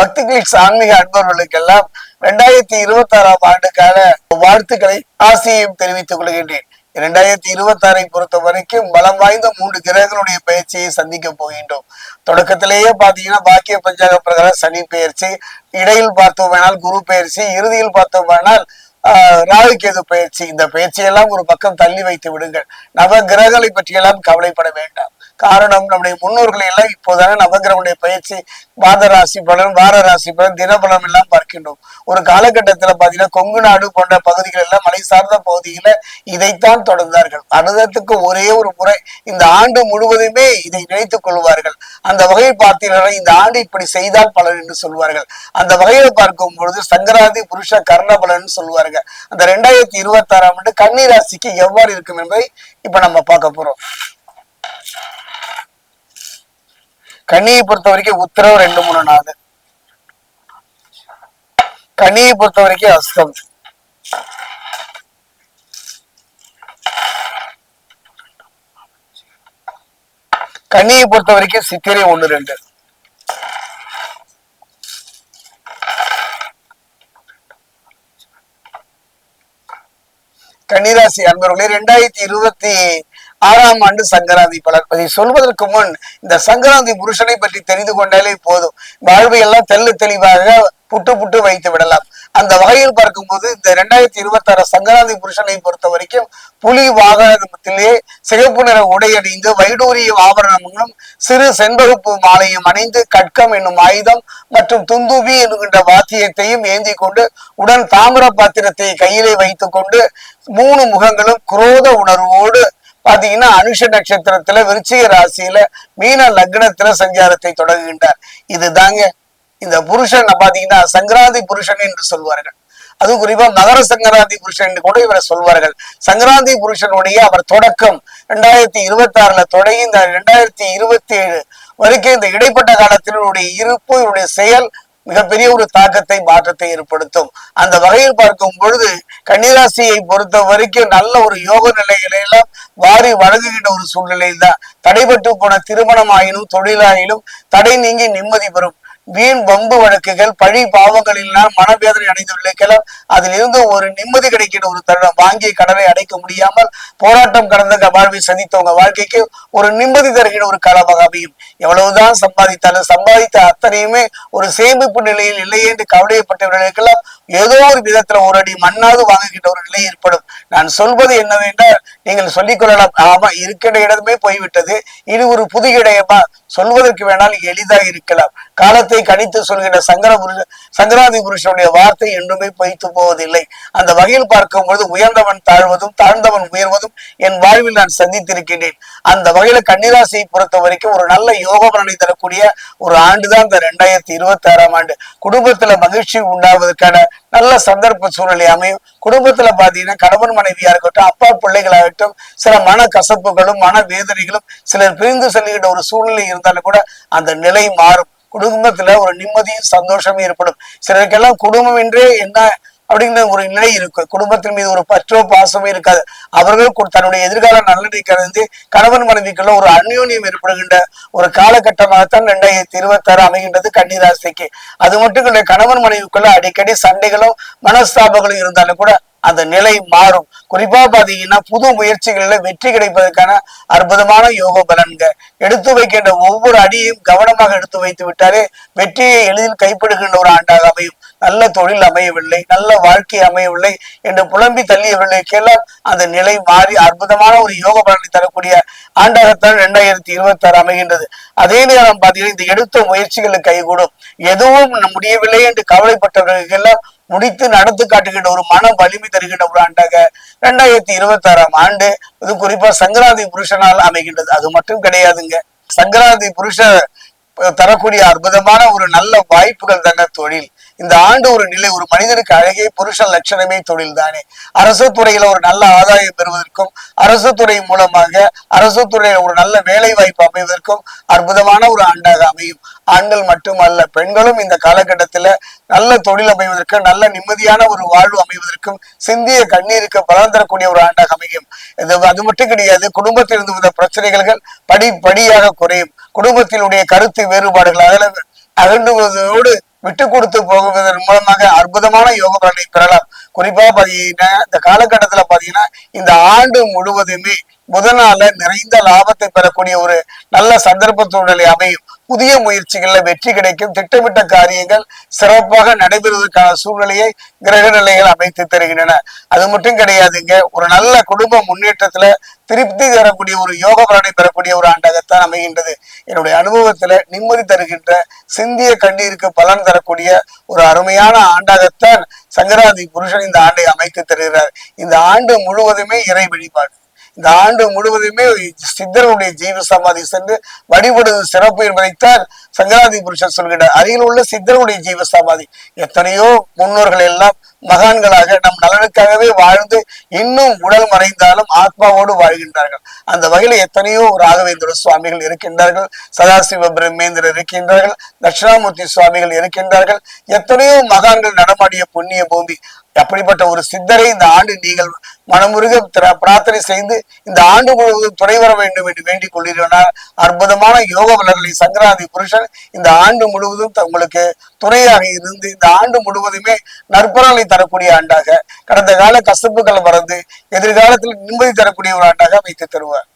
பக்தி கிளிக்ஸ் ஆன்மீக அன்பர்களுக்கெல்லாம் ரெண்டாயிரத்தி இருபத்தி ஆறாம் ஆண்டுக்கான வாழ்த்துக்களை ஆசையையும் தெரிவித்துக் கொள்கின்றேன். இரண்டாயிரத்தி இருபத்தி ஆறை பொறுத்த வரைக்கும் பலம் வாய்ந்த மூன்று கிரகங்களுடைய பயிற்சியை சந்திக்க போகின்றோம். தொடக்கத்திலேயே பாத்தீங்கன்னா பாக்கிய பஞ்சாங்க பிரகாரம் சனி பயிற்சி இடையில் பார்த்தோமேனால் குரு பயிற்சி இறுதியில் பார்த்தோமேனால் ஆஹ் ராகு கேது பயிற்சி. இந்த பயிற்சியெல்லாம் ஒரு பக்கம் தள்ளி வைத்து விடுங்கள். நவ கிரகங்களை பற்றியெல்லாம் கவலைப்பட வேண்டாம். காரணம் நம்முடைய முன்னோர்களை எல்லாம் இப்போதான நவகிரகனுடைய பயிற்சி மாத ராசி பலன் வார ராசி பலன் தினபலம் எல்லாம் பார்க்கின்றோம். ஒரு காலகட்டத்துல பாத்தீங்கன்னா கொங்கு நாடு போன்ற பகுதிகள் எல்லாம் மலை சார்ந்த பகுதியில இதைத்தான் தொடர்ந்தார்கள். அனுதத்துக்கு ஒரே ஒரு முறை இந்த ஆண்டு முழுவதுமே இதை நினைத்துக் கொள்வார்கள். அந்த வகையை பார்த்தீங்கன்னா இந்த ஆண்டு இப்படி செய்தால் பலன் என்று சொல்வார்கள். அந்த வகையில பார்க்கும் பொழுது சங்கராதி புருஷ கர்ண பலன் சொல்வார்கள். அந்த ரெண்டாயிரத்தி இருபத்தி ஆறாம் ஆண்டு கன்னி ராசிக்கு எவ்வாறு இருக்கும் என்பதை இப்ப நம்ம பார்க்க போறோம். கன்னியை பொறுத்த வரைக்கும் உத்தரவு ரெண்டு மூணு நாலு. கன்னியை பொறுத்த வரைக்கும் அஸ்தம். கன்னியை பொறுத்த வரைக்கும் சித்திரை ஒன்று ரெண்டு. கன்னிராசி அன்பர்களே ரெண்டாயிரத்தி இருபத்தி ஆறாம் ஆண்டு சங்கராந்தி பலர் இதை சொல்வதற்கு முன் இந்த சங்கராந்தி புருஷனை பற்றி தெரிந்து கொண்டாலே போதும். வாழ்வை எல்லாம் தெள்ளு தெளிவாக புட்டு புட்டு வைத்து விடலாம். அந்த வகையில் பார்க்கும்போது இந்த ரெண்டாயிரத்தி இருபத்தி ஆறு சங்கராந்தி புருஷனை பொறுத்த வரைக்கும் புலி வாகனத்திலே சிகப்பு நிற உடை அணிந்து வைடூரிய ஆபரணங்களும் சிறு செண்பகுப்பு மாலையும் அணிந்து கட்கம் என்னும் ஆயுதம் மற்றும் துந்துபி என்கின்ற வாத்தியத்தையும் ஏந்தி கொண்டு உடன் தாமிர பாத்திரத்தை கையிலே வைத்துக் கொண்டு மூணு முகங்களும் குரோத உணர்வோடு பாத்தீங்கன்னா அனுஷ நட்சத்திரத்துல விருச்சிக ராசியில மீன லக்னத்துல சஞ்சாரத்தை தொடங்குகின்றார். இதுதாங்க. இந்த புருஷன் பாத்தீங்கன்னா சங்கராந்தி புருஷன் என்று சொல்வார்கள். அது குறிப்பா மகர சங்கராந்தி புருஷன் என்று கூட இவரை சொல்வார்கள். சங்கராந்தி புருஷனுடைய அவர் தொடக்கம் ரெண்டாயிரத்தி இருபத்தி ஆறுல தொடங்கி இந்த ரெண்டாயிரத்தி இருபத்தி ஏழு வரைக்கும் இந்த இடைப்பட்ட காலத்தினுடைய இருப்பு இவருடைய செயல் மிகப்பெரிய ஒரு தாக்கத்தை மாற்றத்தை ஏற்படுத்தும். அந்த வகையில் பார்க்கும் பொழுது கன்னிராசியை பொறுத்த வரைக்கும் நல்ல ஒரு யோக நிலைகளை வாரி வழங்குகின்ற ஒரு சூழ்நிலையில் தான் தடைபட்டு போன திருமணம் ஆயினும் தொழிலாயினும் தடை நீங்கி நிம்மதி பெறும். வீண் வம்பு வழக்குகள் பழி பாவங்களினால் மனவேதனை அடைந்துள்ளக்கெல்லாம் அதில் இருந்து ஒரு நிம்மதி கிடைக்கிற ஒரு தருணம். வாங்கிய கடனை அடைக்க முடியாமல் போராட்டம் கடந்த வாழ்வை சந்தித்தவங்க வாழ்க்கைக்கு ஒரு நிம்மதி தருகிற ஒரு காலமாக அமையும். எவ்வளவுதான் சம்பாதித்தாலும் சம்பாதித்த அத்தனையுமே ஒரு சேமிப்பு நிலையில் இல்லை என்று கவலைப்பட்டவர்களுக்கெல்லாம் ஏதோ ஒரு விதத்துல ஒரு அடி மண்ணாவது வாங்குகின்ற ஒரு நிலை ஏற்படும். நான் சொல்வது என்னவென்றால் நீங்கள் சொல்லிக் கொள்ளலாம். ஆமா இருக்கின்ற இடமே போய்விட்டது. இது ஒரு புது இடமா சொல்வதற்கு வேணால் எளிதாக இருக்கலாம். காலத்தை கணித்து சொல்கின்ற சங்கர புருஷ சங்கராதி புருஷனுடைய வார்த்தை என்றுமே பொய்த்து போவதில்லை. அந்த வகையில் பார்க்கும் பொழுது உயர்ந்தவன் தாழ்வதும் தாழ்ந்தவன் உயர்வதும் என் வாழ்வில் நான் சந்தித்திருக்கின்றேன். அந்த வகையில கன்னிராசியை பொறுத்த வரைக்கும் ஒரு நல்ல யோக பலனை தரக்கூடிய ஒரு ஆண்டுதான் இந்த ரெண்டாயிரத்தி இருபத்தி ஆறாம் ஆண்டு. குடும்பத்துல மகிழ்ச்சி உண்டாவதற்கான நல்ல சந்தர்ப்ப சூழ்நிலை அமையும். குடும்பத்துல பாத்தீங்கன்னா கணவன் மனைவியா இருக்கட்டும் அப்பா பிள்ளைகளாகட்டும் சில மன கசப்புகளும் மன வேதனைகளும் சிலர் பிரிந்து செல்கின்ற ஒரு சூழ்நிலை இருந்தாலும் கூட அந்த நிலை மாறும். குடும்பத்துல ஒரு நிம்மதியும் சந்தோஷமும் ஏற்படும். சிலருக்கெல்லாம் குடும்பம் என்றே என்ன அப்படிங்கிற ஒரு நிலை இருக்கு. குடும்பத்தின் மீது ஒரு பற்றோ பாசமோ இருக்காது. அவர்கள் தன்னுடைய எதிர்கால நலனை கலந்து கணவன் மனைவிக்குள்ள ஒரு அந்யோன்யம் ஏற்படுகின்ற ஒரு காலகட்டமாகத்தான் ரெண்டாயிரத்தி இருபத்தாறு அமைகின்றது கன்னிராசிக்கு. அது மட்டும் இல்லை கணவன் மனைவிக்குள்ள அடிக்கடி சண்டைகளும் மனஸ்தாபங்களும் இருந்தாலும் கூட அந்த நிலை மாறும். குறிப்பா பாத்தீங்கன்னா புது முயற்சிகள்ல வெற்றி கிடைப்பதற்கான அற்புதமான யோக பலன்க எடுத்து வைக்கின்ற ஒவ்வொரு அடியையும் கவனமாக எடுத்து வைத்து விட்டாலே வெற்றியை எளிதில் கைப்படுகின்ற ஒரு ஆண்டாக அமையும். நல்ல தொழில் அமையவில்லை நல்ல வாழ்க்கை அமையவில்லை என்று புலம்பி தள்ளியவர்களுக்கெல்லாம் அந்த நிலை மாறி அற்புதமான ஒரு யோக பலனை தரக்கூடிய ஆண்டாகத்தான் ரெண்டாயிரத்தி இருபத்தி ஆறு அமைகின்றது. அதே நேரம் பாத்தீங்கன்னா இந்த எடுத்த முயற்சிகளுக்கு கைகூடும். எதுவும் முடியவில்லை என்று கவலைப்பட்டவர்களுக்கெல்லாம் முடித்து நடத்து காட்டுகின்ற ஒரு மன வலிமை தருகின்ற ஒரு ஆண்டாக ரெண்டாயிரத்தி இருபத்தி ஆறாம் ஆண்டு இது குறிப்பா சங்கராந்தி புருஷனால் அமைகின்றது. அது மட்டும் கிடையாதுங்க. சங்கராந்தி புருஷ தரக்கூடிய அற்புதமான ஒரு நல்ல வாய்ப்புகள் தாங்க தொழில். இந்த ஆண்டு ஒரு நிலை ஒரு மனிதனுக்கு அழகே புருஷ லட்சணமே தொழில் தானே அரசு துறையில ஒரு நல்ல ஆதாயம் பெறுவதற்கும் அரசு துறை மூலமாக அரசு துறையில ஒரு நல்ல வேலை வாய்ப்பு அமைவதற்கும் அற்புதமான ஒரு ஆண்டாக அமையும். ஆண்கள் மட்டுமல்ல பெண்களும் இந்த காலகட்டத்துல நல்ல தொழில் அமைவதற்கு நல்ல நிம்மதியான ஒரு வாழ்வு அமைவதற்கும் சிந்திய கண்ணீருக்கு பலன் தரக்கூடிய ஒரு ஆண்டாக அமையும். இது அது மட்டும் கிடையாது குடும்பத்தில் இருந்து வந்த பிரச்சனைகள் படி படியாக குறையும். குடும்பத்தினுடைய கருத்து வேறுபாடுகள் அதில் அகண்டுவதோடு விட்டு கொடுத்து போகுவதன் மூலமாக அற்புதமான யோக பலனை பெறலாம். குறிப்பா பாத்தீங்கன்னா இந்த காலகட்டத்துல பாத்தீங்கன்னா இந்த ஆண்டு முழுவதுமே புதனால நிறைந்த லாபத்தை பெறக்கூடிய ஒரு நல்ல சந்தர்ப்ப சூழ்நிலை அமையும். புதிய முயற்சிகள்ல வெற்றி கிடைக்கும். திட்டமிட்ட காரியங்கள் சிறப்பாக நடைபெறுவதற்கான சூழ்நிலையை கிரக நிலைகள் அமைத்து தருகின்றன. அது மட்டும் கிடையாதுங்க ஒரு நல்ல குடும்ப முன்னேற்றத்துல திருப்தி தரக்கூடிய ஒரு யோக பலனை பெறக்கூடிய ஒரு ஆண்டாகத்தான் அமைகின்றது. என்னுடைய அனுபவத்துல நிம்மதி தருகின்ற சிந்திய கண்ணீருக்கு பலன் தரக்கூடிய ஒரு அருமையான ஆண்டாகத்தான் சங்கராதி புருஷன் இந்த ஆண்டை அமைத்து தருகிறார். இந்த ஆண்டு முழுவதுமே இறை வழிபாடு. இந்த ஆண்டு முழுவதுமே சித்தருடைய ஜீவ சமாதி சென்று வழிபடுவது சிறப்பு என்பதைத்தான் சங்கராதி புருஷன் சொல்கிறார் அருகில் உள்ள சித்தருடைய ஜீவ சமாதி. எத்தனையோ முன்னோர்கள் எல்லாம் மகான்களாக நம் நலனுக்காகவே வாழ்ந்து இன்னும் உடல் மறைந்தாலும் ஆத்மாவோடு வாழ்கின்றார்கள். அந்த வகையில் எத்தனையோ ராகவேந்திர சுவாமிகள் இருக்கின்றார்கள் சதாசிவ பிரம்மேந்திரர் இருக்கின்றார்கள் தட்சிணாமூர்த்தி சுவாமிகள் இருக்கின்றார்கள். எத்தனையோ மகான்கள் நடமாடிய புண்ணிய பூமி அப்படிப்பட்ட ஒரு சித்தரை இந்த ஆண்டு நீங்கள் மனமுருக பிரார்த்தனை செய்து இந்த ஆண்டு முழுவதும் துணை வர வேண்டும் என்று வேண்டிக் கொள்கிறோனால் அற்புதமான யோக வளர்களை சங்கராதி புருஷன் இந்த ஆண்டு முழுவதும் உங்களுக்கு துணையாக இருந்து இந்த ஆண்டு முழுவதுமே நற்பலனை தரக்கூடிய ஆண்டாக கடந்த கால கசப்புகள் மறந்து எதிர்காலத்தில் நிம்மதி தரக்கூடிய ஒரு ஆண்டாக வைத்து தருவார்.